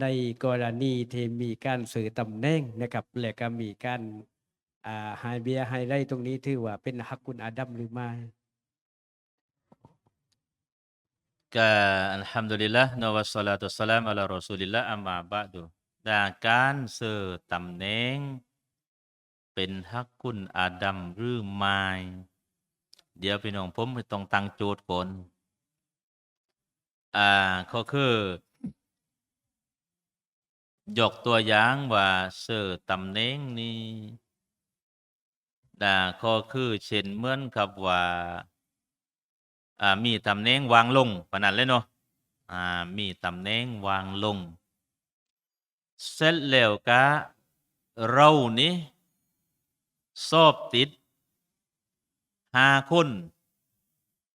ในกรณีที่มีการสื่อตำแหน่งนะครับและก็มีการหายเบียหายไรตรงนี้ถือว่าเป็นฮักกุลอาดัมหรือไม่ก็อัลฮัมดุลิลละนวัสสลาตุสลามอะลารอซูลิลละอัมมาบะดูด่าการเสื่อตำแหน่งเป็นฮักกุลอาดัมหรือไม่เดี๋ยวพี่น้องผมต้องตั้งโจทย์ก่อนอ่าก็คือ ยกตัวอย่างว่าเสื่อตำแหน่งนี้ด่าก็คือเช่นเหมือนกับว่าอ่ามีตำแหน่งวางลงปนันเลยเนาะอ่ามีตำแหน่งวางลง เสร็จแล้วก็เรานี่สอบติดห้าคน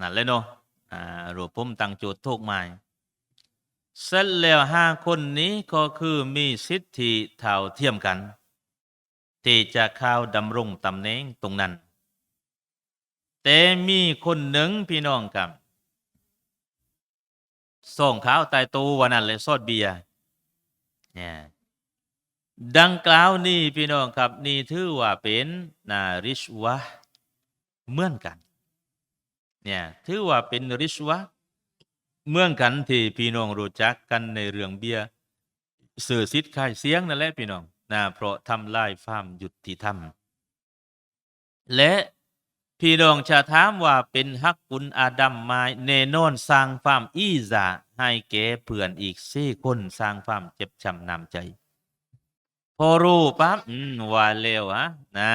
นั่นเลยเนาะอ่ารูปผมตั้งโจทย์ทุกหมาย เสร็จแล้วห้าคนนี้ก็คือมีสิทธิเท่าเทียมกัน ที่จะเข้าดำรงตำแหน่งตรงนั้น แต่มีคนหนึ่งพี่น้องกับส่งข้าวใต้ตู้วันนั้นเลยซอดเบียร์เนี่ยดังกล่าวนี่พี่น้องครับนี่ถือว่าเป็นนาริชวะเหมือนกันเนี่ยถือว่าเป็นริชวะ เมือนกันที่พี่น้องรู้จักกันในเรื่องเบียร์สื่อสิทธิ์ขายเสียงนั่นแหละพี่น้องนะเพราะทำลายความยุติธรรม และพี่น้องจะถามว่าเป็นฮักกุลอาดัมม้เนนอนสร้างความอีซาให้แก่เพื่อนอีกสี่คนสร้างความเจ็บช้ำน้ำใจ พอรู้ปั๊บอืมว่าเร็วฮะนะ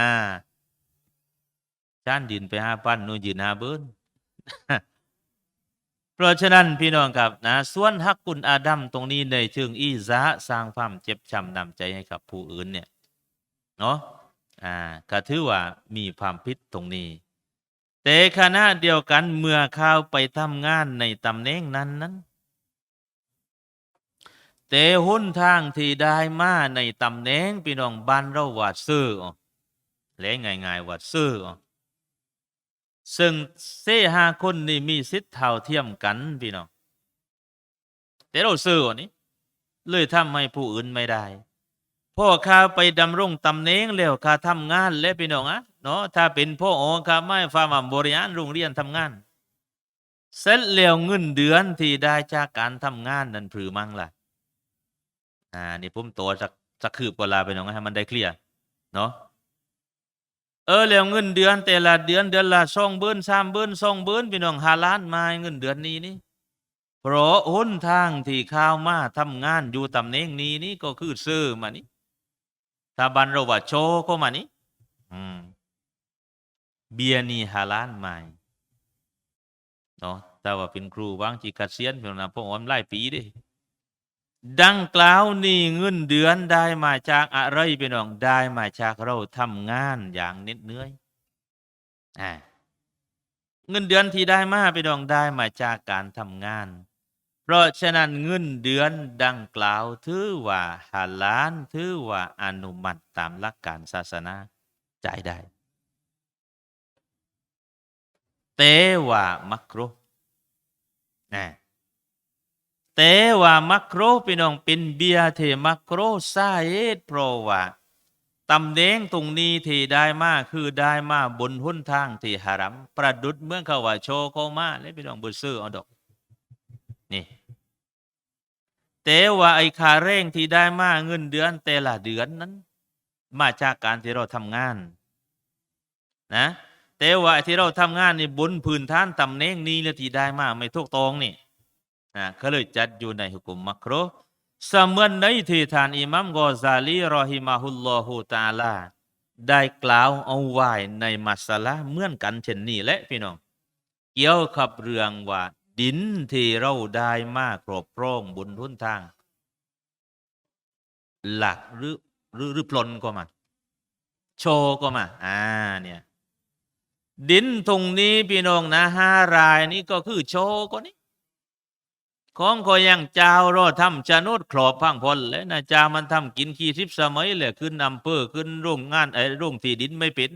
ชานดินไปห้าปั้นนู่นยืนห้าเบิ้น เพราะฉะนั้นพี่น้องครับนะส่วนฮักกุลอาดัมตรงนี้ในเชิงอีซาสร้างความเจ็บช้ำนำใจให้กับผู้อื่นเนี่ยเนาะอ่าก็ถือว่ามีความผิดตรงนี้ แต่ขณะเดียวกันเมื่อเข้าไปทำงานในตำแหน่งนั้นนั้นแต่หุ้นทางที่ได้มาในตำแหน่งพี่น้องบ้านเราว่าซื้อและง่ายๆว่าซื้อ ซึ่งเสหาคนนี่มีสิทธิ์เท่าเทียมกันพี่น้องแต่เราซื้อนี่เลยทำให้ผู้อื่นไม่ได้พ่อข้าไปดำรงตำแหน่งแล้วข้าทำงานแล้วพี่น้องอะเนาะถ้าเป็นพ่ออ๋อข้าไม่ฟาร์มบริหารโรงเรียนทำงาน เสร็จแล้วเงินเดือนที่ได้จากการทำงานนั้นผือมั่งล่ะอ่านี่ผมตัวสักสักคืบกว่าลาไปน้องให้มันได้เคลียร์เนาะ เออแล้วเงินเดือนแต่ละเดือนเดือนละสองเบิ้นสามเบิ้นสองเบิ้นพี่น้องหาล้านมาเงินเดือนนี้นี่เพราะหนทางที่ข้าวมาทำงานอยู่ตำแหน่งนี้นี่ก็คือซื้อมานี่ถ้าบันเราว่าโชก็มานี่อืมเบียร์นี่หาล้านใหม่เนาะแต่ว่าเป็นครูวางจีกัดเกษียณเพียงนะพวกอมไล่ปีดิ ดังกล่าวนี่เงินเดือนได้มาจากอะไรพี่น้องได้มาจากเราทำงานอย่างเหน็ดเหนื่อยอ่าเงินเดือนที่ได้มาพี่น้องได้มาจากการทำงาน เพราะฉะนั้นเงินเดือนดังกล่าวถือว่าหาลานถือว่าอนุมัติตามหลักการศาสนาจ่ายได้แต่ว่ามักโรนะ แต่ว่ามักโรพี่น้องเป็นเบียร์เทมักโรสาเหตุเพราะว่าตำแหน่งตรงนี้ที่ได้มาคือได้มาบนหุ้นทางที่หารัมประดุดเมื่อเขาว่าโชโคมาและพี่น้องบุซื้อเอาดอกนี่แต่ว่าไอ้ค่าแรงที่ได้มาเงินเดือนแต่ละเดือนนั้น มาจากการที่เราทำงาน นะแต่ว่าที่เราทำงานนี่บนพื้นฐานตำแหน่งนี้และที่ได้มาไม่ถูกต้องนี่ นะก็เลยจัดอยู่ในหุกุมมักโรเสมือนในที่ท่านอิหมัมกอซาลีรอฮิมาฮุลลอฮูตาลา ได้กล่าวเอาไว้ในมัสลาเหมือนกันเช่นนี้แหละพี่น้อง เกี่ยวกับเรื่องว่า ดินที่เราได้มากครอบครองบนทุนทาง หลักหรือหรือหรือปลนก็มา โชก็มา อ่าเนี่ย ดินตรงนี้พี่น้องนะห้ารายนี่ก็คือโชก็นี่ ของก็ยังเจ้ารอทำชะโนดครอบพังพลเลยนะจ้ามันทำกินขี้ทิพย์สมัยเลยขึ้นอำเภอขึ้นโรงงานไอ้โรงที่ดินไม่เป็น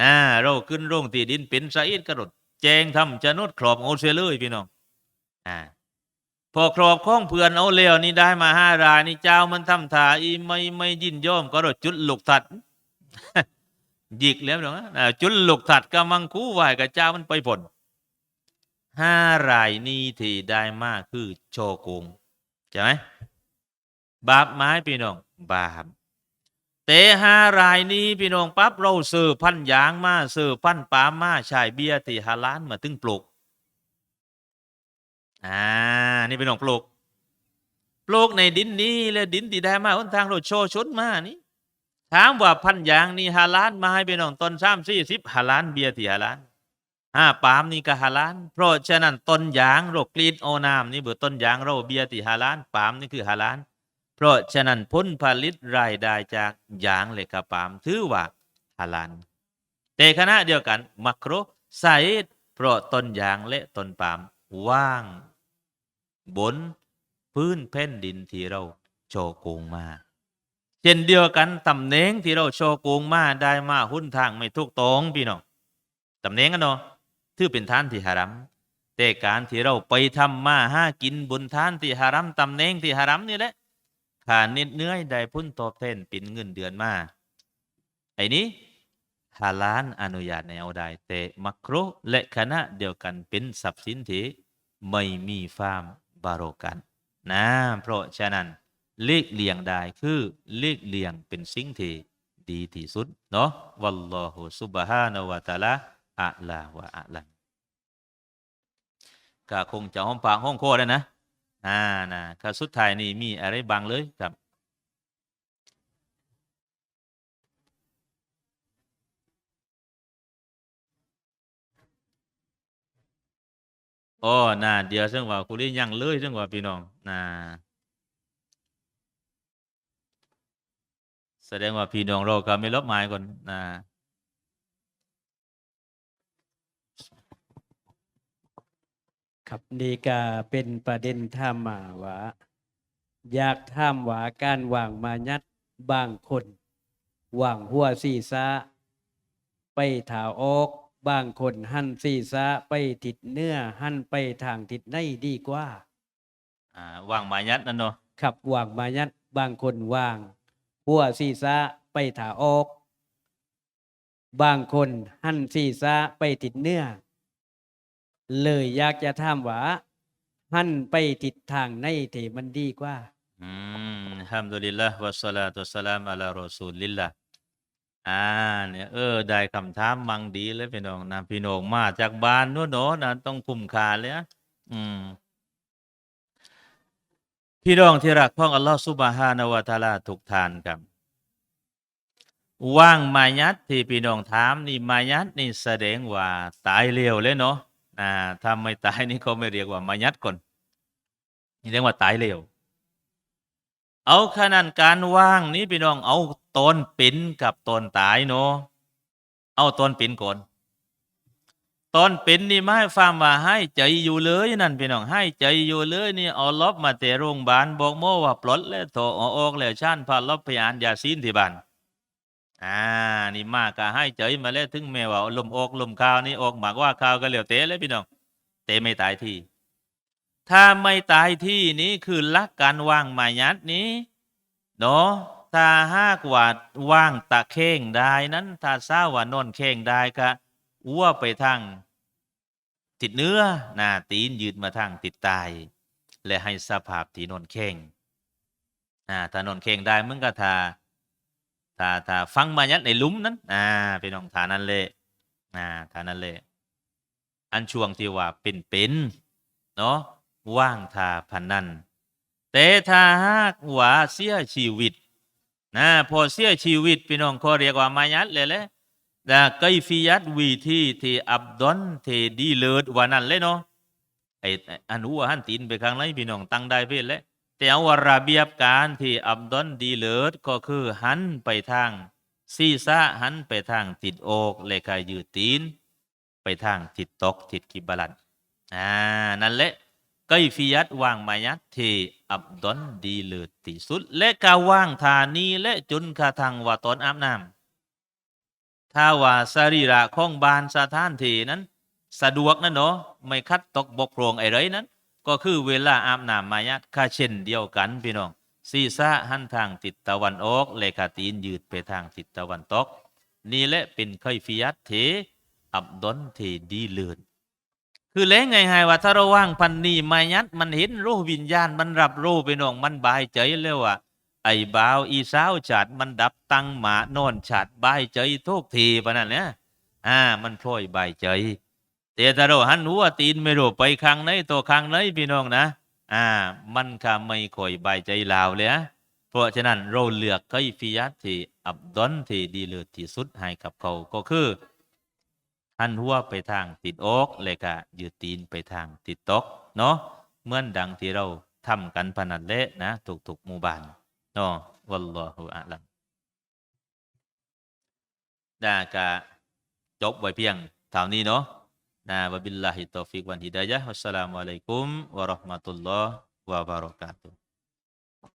อ่าเราขึ้นโรงที่ดินเป็นสะอิดกระดดแจงทำชะโนดครอบเอาเสียเลยพี่น้องอ่าพอครอบครองเพื่อนเอาเลี้ยวนี่ได้มาห้ารายนี่เจ้ามันทำท่าอีไม่ไม่ยินยอมก็รจุดหลูกทัดหยิกแล้วเนาะจุดหลูกทัดกำมังคู่ไหวกับเจ้ามันไปผล ห้ารายนี้ที่ได้มากคือโชโกงใช่ไหมบาปไม้พี่น้องบาปแต่ห้ารายนี้พี่น้องปั๊บเราซื้อพันยางมาซื้อพันปามาชายเบียร์ที่ฮาล้านมาตึงปลูกอ่านี่เป็นของปลูกปลูกในดินนี้และดินที่ได้มาหนทางเราโชว์ชนมานี่ถามว่าพันยางนี่ฮาล้านมาให้เป็นของต้นสามสี่สิบฮาล้านเบียร์ที่ฮาล้าน ห้าปามนี่ก็ฮาลาน เพราะฉะนั้นต้นยางโรกรีดโอน้ำนี่เบื่อต้นยางเราเบียร์ที่ฮาลานปามนี่คือฮาลาน เพราะฉะนั้นผลผลิตรายได้จากยางเหล็กกับปามถือว่าฮาลาน แต่ขณะเดียวกันมักโครไซด์เพราะต้นยางและต้นปามว่าง บนพื้นแผ่นดินที่เราโชโกงมาเช่นเดียวกันตำแหน่งที่เราโชโกงมาได้มาหุ้นทางไม่ถูกต้องพี่น้องตำแหน่งกันเนาะ ถือเป็นท่านที่ฮารัมแต่การที่เราไปทำมาห้ากินบนท่านที่ฮารัมตำแหน่งที่ฮารัมนี่แหละขาเน็ดเหนื่อยได้พุ่นตอบแทนเป็นเงินเดือนมาไอ้นี้ฮาลานอนุญาตในเอาได้แต่มักโครและคณะเดียวกันเป็นทรัพย์สินที่ไม่มีฟาร์มบาโรกันนะเพราะฉะนั้นเลขเลี่ยงได้คือเลขเลี่ยงเป็นสิ่งที่ดีที่สุดเนาะวัลลอฮุซุบฮานะฮูวะตะอาลา อะลาวะอะลัมก็คงจะห้องปากห้องโคได้นะ อ่านะก็สุดท้ายนี่มีอะไรบางเลยครับโอ้น่าเดี๋ยวซึ่งว่าคุณลี่ยังเลยซึ่งว่าพี่น้องน่าแสดงว่าพี่น้องเราก็ไม่ลบหมายก่อนน่ะ ครับนี่ก็เป็นประเด็นถามมาว่าอยากถามว่าการวางมายัดบางคนวางหัวศีรษะไปถาออกบางคนหั่นศีรษะไปติดเนื้อหั่นไปทางติดในดีกว่าอ่าวางหมายยัดนั่นเนาะครับวางมายัดบางคนวางหัวศีรษะไปถาออก บางคนหั่นศีรษะไปติดเนื้อ เลยอยากจะถามว่าหั่นไปติดทางในเถมันดีกว่าอืมฮัมดุลิลละวัสสลาตุสลามอะลารอซูลิลละอ่าเนี่ยเออได้คำถามมังดีเลยพี่น้องนะพี่น้องมาจากบ้านนู้นเนาะนะต้องคุ้มค่าเลยนะอืมพี่น้องที่รักของอัลลอฮฺซุบฮานะฮูวะตาลาทุกทานครับ ว่างมายัดที่พี่น้องถามนี่มายัดนี่แสดงว่าตายเร็วเลยเนาะ อ่าถ้าไม่ตายนี่เขาไม่เรียกว่ามายัดก่อนนี่เรียกว่าตายเร็ว เอาขนาดการว่างนี้พี่น้องเอาตนเป็นกับตนตายเนาะเอาตนเป็นก่อนตอนเป็นนี่ไม่ฟังว่าให้ใจอยู่เลยนั่นพี่น้องให้ใจอยู่เลยนี่เอาลบมาแต่โรงพยาบาลบอกโมว่าปลดแล้วโถอออกแล้วชานพาลบพยานยาซีนที่บ้าน อ่านี่มากก็ให้ใจมาแล้วถึงแม้ว่าลมอกลมขาวนี่อกหมากว่าขาวก็เหลียวเตะเลยพี่น้องเตะไม่ตายที่ถ้าไม่ตายที่นี้คือลักการวางหมายัดนี้เนาะถ้าหากว่าว่างตะเข่งได้นั้นถ้าทราบว่านอนเข่งได้ก็อ้วไปทางติดเนื้อหน้าตีนยืดมาทางติดตาย และให้สภาพที่นอนเข่งอ่าถ้านอนเข่งได้มึงก็ทา ถ้าถ้าฟังมายัดในลุมนั้น อ่าพี่น้องทานนั้นเลยอ่าทานนั้นเลย อันช่วงที่ว่าเป็นเป็นเนาะว่างทาพันนันแต่ถ้าหากว่าเสียชีวิตนะพอเสียชีวิตพี่น้องเขาเรียกว่ามายัดเลยแหละแต่ไกฟิยัตวิธีที่อับดอนเทดีเลิศว่านั่นเลยเนาะไออันหัวหันตีนไปข้งไรพี่น้องตั้งได้เพื่อแล้ว แต่ว่าระเบียบการที่อับดอนดีเลิศก็คือหันไปทางซีซะหันไปทางติดอกเลยกายยืดตีน ไปทางติดตกติดกิบลันอ่านั่นแหละไกฟิยัตวางมายัดที่อับดอนดีเลิศที่สุด และกาว่างทานีและจุนคาทางว่าตอนอาบน้ำถ้าว่าสรีระของบานสถานที่นั้น สะดวกนะเนาะไม่คัดตกบกพร่องอะไรนั้น ก็คือเวลาอาบน้ำมายัดค่าเช่นเดียวกันพี่น้องศีรษะหันทางทิศตะวันออกเลขาตีนยืดไปทางทิศตะวันตก นี่แหละเป็นไคฟิยัตเทอับดอนเทดีเลือนคือเล้งไงไงว่าถ้าเราว่างพันนีมายัดมันเห็นรูวิญญาณมันรับรู้ไปน้องมันบายใจเลยว่าไอ้บ่าวอีสาวฉาดมันดับตั้งหมานอนฉาดบายใจทุกทีปะนั่นเนี่ยอ่า มันพลอยบายใจ แต่ถ้าเราหันหัวตีนไม่รู้ไปข้งไหนตัวข้งไหนพี่น้องนะ อ่า มันก็ไม่ค่อยบายใจลาวเลยนะเพราะฉะนั้นเราเลือกไกฟิยัตที่อับดอนที่ดีเลิศที่สุดให้กับเขาก็คือหันหัวไปทางติดอกเลยก็ยืดตีนไปทางติดตกเนาะเหมือนดังที่เราทำกันพนันเละนะทุกๆหมู่บ้านเนาะวัลลอฮุอะลัมดากะจบไว้เพียงเท่านี้เนาะ Nah, wabillahi taufiq wal hidayah. Wassalamualaikum warahmatullahi wabarakatuh.